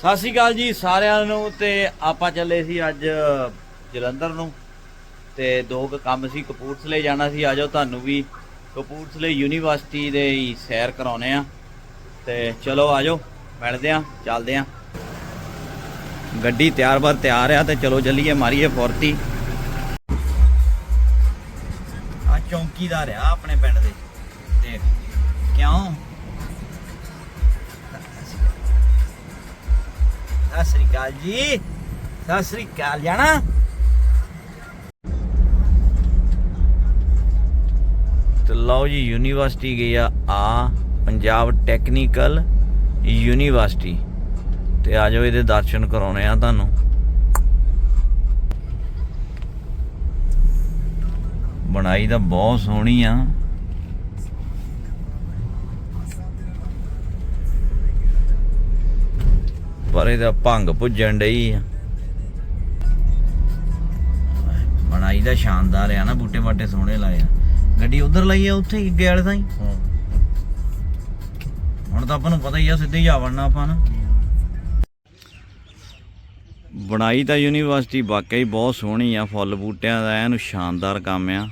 ਸਤਿ ਸ਼੍ਰੀ ਅਕਾਲ ਜੀ ਸਾਰਿਆਂ ਨੂੰ ਤੇ ਆਪਾਂ ਚੱਲੇ ਸੀ ਅੱਜ ਜਲੰਧਰ ਨੂੰ ਤੇ ਦੋ ਕੁ ਕੰਮ ਸੀ, ਕਪੂਰਥਲੇ ਜਾਣਾ ਸੀ, ਆ ਜਾਓ ਤੁਹਾਨੂੰ ਵੀ ਕਪੂਰਥਲੇ ਯੂਨੀਵਰਸਿਟੀ ਦੇ ਹੀ ਸੈਰ ਕਰਾਉਨੇ ਆ ਤੇ ਚਲੋ ਆ ਜਾਓ, ਮਿਲਦੇ ਆ, ਚੱਲਦੇ ਆ। ਗੱਡੀ ਤਿਆਰ ਬਰ ਤਿਆਰ ਆ ਤੇ ਚਲੋ ਚੱਲੀਏ ਮਾਰੀਏ ਫੁਰਤੀ। ਆ ਚੌਂਕੀਦਾਰ ਆ ਆਪਣੇ ਪਿੰਡ ਦੇ। ਦੇਖ, ਕਿਉਂ? ਸਤਿ ਸ੍ਰੀ ਅਕਾਲ ਜੀ। ਸਤਿ ਸ੍ਰੀ ਅਕਾਲ ਜਾਣਾ। ਤੇ ਲਓ ਜੀ, ਯੂਨੀਵਰਸਿਟੀ ਗਈ ਆ ਆ, ਪੰਜਾਬ ਟੈਕਨੀਕਲ ਯੂਨੀਵਰਸਿਟੀ। ਤੇ ਆ ਜਾਓ, ਇਹਦੇ ਦਰਸ਼ਨ ਕਰਾਉਣੇ ਆ ਤੁਹਾਨੂੰ। ਬਣਾਈ ਤਾਂ ਬਹੁਤ ਸੋਹਣੀ ਆ। ਪਰ ਇਹਦਾ ਭੰਗ ਭੁੱਜਣ ਡਈ ਆ। ਬਣਾਈ ਦਾ ਸ਼ਾਨਦਾਰ ਆ ਨਾ, ਬੂਟੇ ਬਾਟੇ ਸੋਹਣੇ ਲਾਏ ਆ। ਗੱਡੀ ਉਧਰ ਲਈ ਆ, ਉੱਥੇ ਹੀ ਅੱਗੇ ਵਾਲੇ ਤਾਂ ਹੁਣ ਤਾਂ ਆਪਾਂ ਨੂੰ ਪਤਾ ਹੀ ਆ, ਸਿੱਧੇ ਹੀ ਆ ਵੜਨਾ ਆਪਾਂ ਨਾ। ਬਣਾਈ ਤਾਂ ਯੂਨੀਵਰਸਿਟੀ ਵਾਕਈ ਬਹੁਤ ਸੋਹਣੀ ਆ, ਫੁੱਲ ਬੂਟਿਆਂ ਦਾ ਐਨ ਸ਼ਾਨਦਾਰ ਕੰਮ ਆ।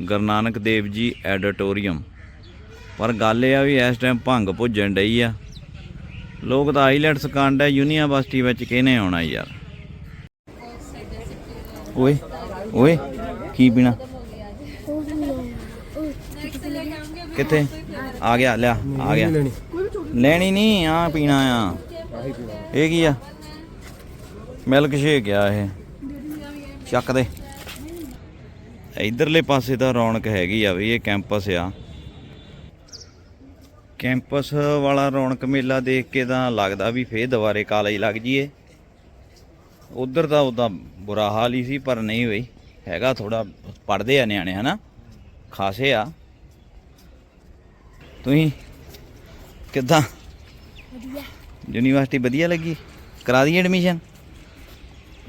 ਗੁਰੂ ਨਾਨਕ ਦੇਵ ਜੀ ਐਡੀਟੋਰੀਅਮ। ਪਰ ਗੱਲ ਇਹ ਆ ਵੀ ਇਸ ਟਾਈਮ ਭੰਗ ਭੁੱਜਣ ਡਈ ਆ। ਲੋਕ ਤਾਂ ਆਈਲੈਟਸ ਕਾਂਡ ਹੈ, ਯੂਨੀਵਰਸਿਟੀ ਵਿੱਚ ਕਿਹਨੇ ਆਉਣਾ ਯਾਰ? ਓਏ ਓਏ, ਕੀ ਪੀਣਾ? ਕਿੱਥੇ? ਆ ਗਿਆ, ਲਿਆ, ਆ ਗਿਆ। ਲੈਣੀ ਨਹੀਂ ਆ ਪੀਣਾ ਆ। ਇਹ ਕੀ ਆ? ਮਿਲਕ ਸ਼ੇਕ ਆ ਇਹ। ਚੱਕ ਦੇ। ਇਧਰਲੇ ਪਾਸੇ ਤਾਂ ਰੌਣਕ ਹੈਗੀ ਆ ਵੀ, ਇਹ ਕੈਂਪਸ ਆ। ਕੈਂਪਸ ਵਾਲਾ ਰੌਣਕ ਮੇਲਾ ਦੇਖ ਕੇ ਤਾਂ ਲੱਗਦਾ ਵੀ ਫੇਰ ਦੁਬਾਰੇ ਕਾਲਜ ਲੱਗ ਜੀਏ ਉਧਰ ਤਾਂ ਉਦਾਂ ਬੁਰਾ ਹਾਲ ਹੀ ਸੀ ਪਰ ਨਹੀਂ ਬਈ ਹੈਗਾ ਥੋੜਾ ਪੜਦੇ ਆ ਨਿਆਣੇ ਹਨਾ? ਖਾਸੇ ਆ। ਤੁਸੀਂ ਕਿੱਦਾਂ? ਵਧੀਆ। ਯੂਨੀਵਰਸਿਟੀ ਵਧੀਆ ਲੱਗੀ? ਕਰਾ ਦਈਏ ਐਡਮਿਸ਼ਨ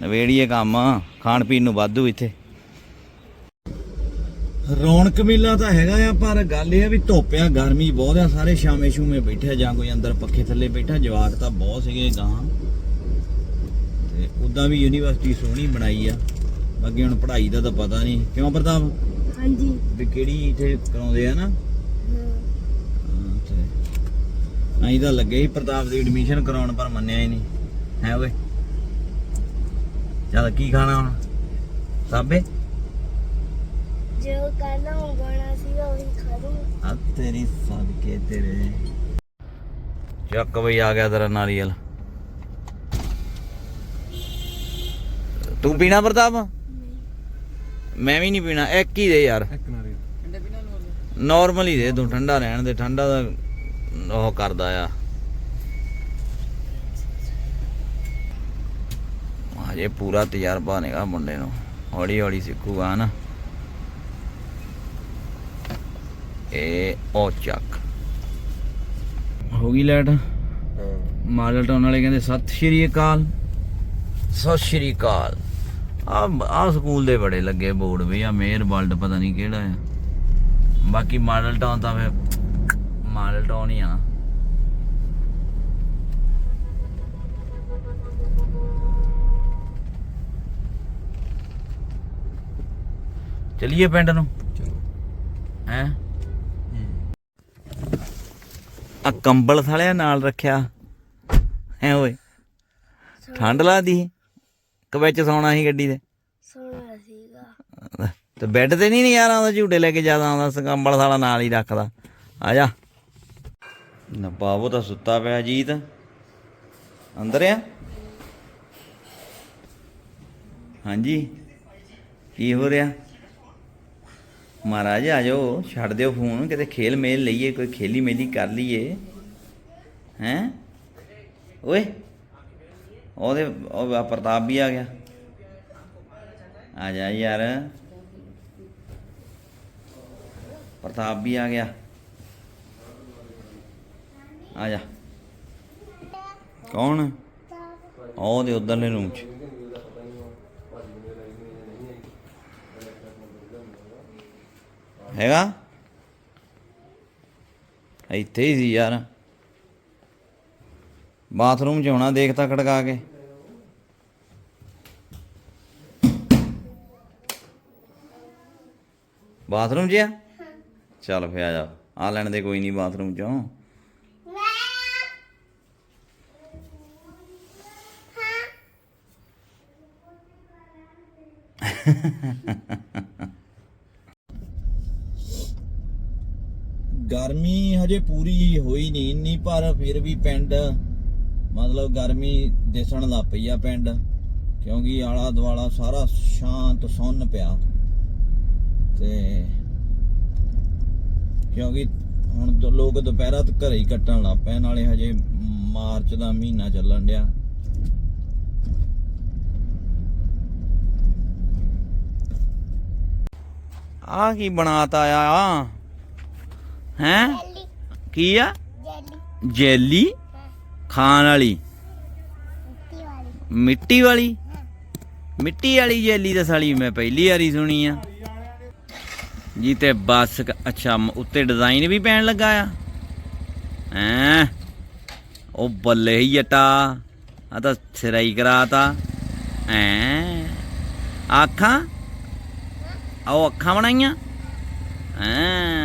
ਨਵੇੜੀਏ ਕੰਮ ਖਾਣ ਪੀਣ ਨੂੰ ਵਾਧੂ ਇੱਥੇ। ਰੌਣਕ ਮੇਲਾ ਤਾਂ ਹੈਗਾ ਆ ਪਰ ਗੱਲ ਇਹ ਆ ਵੀ ਧੁੱਪ ਆ ਗਰਮੀ ਬਹੁਤ ਆ ਸਾਰੇ ਸ਼ਾਮੇ ਸ਼ੂਮੇ ਬੈਠੇ ਜਾਂ ਕੋਈ ਅੰਦਰ ਪੱਖੇ ਥੱਲੇ ਬੈਠਾ ਜਵਾਕ ਤਾਂ ਬਹੁਤ ਸੀਗੇ ਗਾਂ ਤੇ ਉਦਾਂ ਵੀ ਯੂਨੀਵਰਸਿਟੀ ਸੋਹਣੀ ਬਣਾਈ ਆ। ਬਾਕੀ ਹੁਣ ਪੜ੍ਹਾਈ ਦਾ ਤਾਂ ਪਤਾ ਨਹੀਂ। ਕਿਉਂ ਪ੍ਰਤਾਪ? ਹਾਂਜੀ। ਵੀ ਕਿਹੜੀ ਇੱਥੇ ਕਰਾਉਂਦੇ ਆ ਨਾ? ਹਾਂ। ਹਾਂ ਤੇ ਲੱਗੇ ਸੀ ਪ੍ਰਤਾਪ ਦੀ ਐਡਮਿਸ਼ਨ ਕਰਾਉਣ ਪਰ ਮੰਨਿਆ ਹੀ ਨਹੀਂ। ਹੈ ਓਏ। ਚੱਲ ਕੀ ਖਾਣਾ ਹੁਣ? ਸਾਬੇ? ਜੋ ਕਰਨਾ ਹੋਣਾ ਸੀਗਾ ਉਹੀ ਖਰੂ ਆ ਤੇਰੀ ਸਦਕੇ ਤੇਰੇ। ਚੱਕ ਬਈ ਆ ਗਿਆ ਤੇਰਾ ਨਾਰੀਅਲ। ਤੂੰ ਪੀਣਾ ਪ੍ਰਤਾਪ? ਮੈਂ ਵੀ ਨਹੀਂ ਪੀਣਾ ਇੱਕ ਹੀ ਦੇ ਯਾਰ। ਨਾਰਮਲ ਹੀ ਦੇ ਤੂੰ ਠੰਡਾ ਰਹਿਣ ਦੇ ਠੰਡਾ ਦਾ ਉਹ ਕਰਦਾ ਆ। ਹਜੇ ਪੂਰਾ ਤਜਰਬਾ ਨਹੀਂਗਾ ਮੁੰਡੇ ਨੂੰ। ਹੌਲੀ ਹੌਲੀ ਸਿੱਖੂਗਾ ਨਾ ਇਹ ਉਹ ਚੱਕ। ਹੋ ਗਈ ਲੈਟ। ਮਾਡਲ ਟਾਊਨ ਵਾਲੇ ਕਹਿੰਦੇ ਸਤਿ ਸ਼੍ਰੀ ਅਕਾਲ। ਸਤਿ ਸ਼੍ਰੀ ਅਕਾਲ। ਆ ਆ ਸਕੂਲ ਦੇ ਬੜੇ ਲੱਗੇ ਬੋਰਡ ਵੀ ਆ ਮੇਅਰ ਵਰਲਡ ਪਤਾ ਨਹੀਂ ਕਿਹੜਾ ਆ। ਬਾਕੀ ਮਾਡਲ ਟਾਊਨ ਤਾਂ ਫੇ ਮਾਡਲ ਟਾਊਨ ਹੀ ਆ ਚਲਿਏ ਪਿੰਡ ਨੂੰ ਹੈ ਆ ਕੰਬਲ ਸਾਲਿਆ ਨਾਲ ਰੱਖਿਆ। ਹੈ ਓਏ। ਠੰਡ ਲਾਦੀ ਕਿ ਵਿੱਚ ਸੌਣਾ ਸੀ ਗੱਡੀ ਦੇ ਸੋਹਣਾ ਸੀਗਾ। ਤੇ ਬੈੱਡ ਤੇ ਨਹੀਂ ਯਾਰ ਆਉਂਦਾ ਝੂਟੇ ਲੈ ਕੇ ਜ਼ਿਆਦਾ ਆਉਂਦਾ ਕੰਬਲ ਸਾਲਾ ਨਾਲ ਹੀ ਰੱਖਦਾ। ਆ ਜਾ। ਨਾ ਬਾਬੂ ਤਾਂ ਸੁੱਤਾ ਪਿਆ ਜੀਤ। ਅੰਦਰ ਆ? ਹਾਂਜੀ। ਕੀ ਹੋ ਰਿਹਾ? ਮਹਾਰਾਜ, ਆ ਜਾਓ, ਛੱਡ ਦਿਓ ਫੋਨ ਕਿਤੇ ਖੇਲ ਮੇਲ ਲਈਏ, ਕੋਈ ਖੇਲੀ ਮੇਲੀ ਕਰ ਲਈਏ। ਹੈਂ? ਓਏ, ਉਹਦੇ, ਉਹ ਪ੍ਰਤਾਪ ਵੀ ਆ ਗਿਆ। ਆ ਜਾ ਯਾਰ। ਪ੍ਰਤਾਪ ਵੀ ਆ ਗਿਆ। ਆ ਜਾ। ਕੌਣ? ਉਹਦੇ ਉਧਰਲੇ ਰੂਮ ਚ। ਹੈਗਾ? ਇੱਥੇ ਹੀ ਸੀ ਯਾਰ। ਬਾਥਰੂਮ 'ਚ ਹੋਣਾ ਦੇਖਤਾ ਖੜਕਾ ਕੇ। ਬਾਥਰੂਮ 'ਚ ਆ? ਚੱਲ ਫੇ ਆ ਜਾ। ਆ ਲੈਣ ਦੇ ਕੋਈ ਨਹੀਂ ਬਾਥਰੂਮ 'ਚੋਂ। ਗਰਮੀ ਹਜੇ ਪੂਰੀ ਹੋਈ ਨਹੀਂ ਇੰਨੀ, ਪਰ ਫਿਰ ਵੀ ਪਿੰਡ, ਮਤਲਬ ਗਰਮੀ ਦਿਸਣ ਲੱਗ ਪਈ ਆ ਪਿੰਡ, ਕਿਉਂਕਿ ਆਲਾ ਦੁਆਲਾ ਸਾਰਾ ਸ਼ਾਂਤ, ਸੁੰਨ ਪਿਆ। ਤੇ ਕਿਉਂਕਿ ਹੁਣ ਲੋਕ ਦੁਪਹਿਰਾ ਤੱਕ ਘਰੇ ਹੀ ਕੱਟਣ ਲੱਗ ਪਏ, ਨਾਲੇ ਹਜੇ ਮਾਰਚ ਦਾ ਮਹੀਨਾ ਚੱਲਣ ਡਿਆ। ਆ ਕੀ ਬਣਾਤਾ ਆ? ਹੈ? ਕੀ ਆ? ਜੈਲੀ। ਖਾਣ ਵਾਲੀ? ਮਿੱਟੀ ਵਾਲੀ। ਮਿੱਟੀ ਵਾਲੀ? ਜੈਲੀ ਤਾਂ ਸਾਲੀ ਮੈਂ ਪਹਿਲੀ ਵਾਰੀ ਸੁਣੀ ਆ। ਜੀ ਤੇ ਬਸ ਅੱਛਾ ਉੱਤੇ ਡਿਜ਼ਾਈਨ ਵੀ ਪੈਣ ਲੱਗਾ ਆ। ਹੈਂ? ਉਹ ਬੱਲੇ ਹੀ ਜਟਾ। ਆ ਤਾਂ ਸਿਰਾਈ ਕਰਾਤਾ। ਹੈਂ? ਅੱਖਾਂ? ਉਹ ਅੱਖਾਂ ਬਣਾਈਆਂ? ਹੈਂ?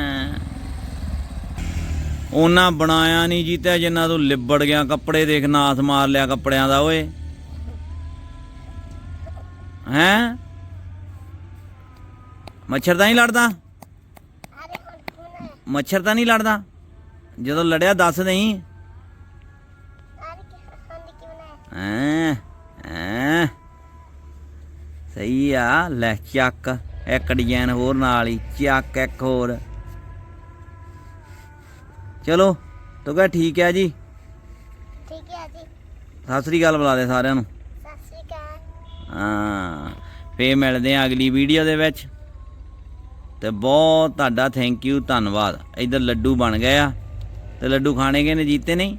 ਉਹਨਾਂ ਬਣਾਇਆ ਨਹੀਂ ਜੀਤਾ ਜਿੰਨਾ ਤੂੰ ਲਿਬੜ ਗਿਆ ਕੱਪੜੇ ਦੇਖ ਨਾਸ ਮਾਰ ਲਿਆ ਕੱਪੜਿਆਂ ਦਾ, ਓਏ। ਹੈਂ? ਮੱਛਰ ਤਾਂ ਨਹੀਂ ਲੜਦਾ? ਮੱਛਰ ਤਾਂ ਨਹੀਂ ਲੜਦਾ? ਜਦੋਂ ਲੜਿਆ ਦੱਸ ਨਹੀਂ ਅਰੇ ਕੀ ਹੈਂ ਹੈਂ। ਸਹੀ ਆ, ਲੈ ਚੱਕ। ਇੱਕ ਡਿਜ਼ਾਈਨ ਹੋਰ ਨਾਲ ਹੀ, ਚੱਕ ਇੱਕ ਹੋਰ। ਚਲੋ ਤੂੰ ਕਹ ਠੀਕ ਹੈ ਜੀ। ਠੀਕ ਹੈ ਜੀ। ਸਤਿ ਸ੍ਰੀ ਅਕਾਲ ਬੁਲਾ ਦੇ ਸਾਰਿਆਂ ਨੂੰ। ਸਤਿ ਸ਼੍ਰੀ ਅਕਾਲ। ਹਾਂ ਫੇਰ ਮਿਲਦੇ ਆ ਅਗਲੀ ਵੀਡੀਓ ਦੇ ਵਿੱਚ। ਤੇ ਬਹੁਤ ਤੁਹਾਡਾ ਥੈਂਕ ਯੂ ਧੰਨਵਾਦ। ਇਧਰ ਲੱਡੂ ਬਣ ਗਏ ਆ। ਤੇ ਲੱਡੂ ਖਾਣੇ ਕਿਨੇ ਜੀਤੇ ਨਹੀਂ?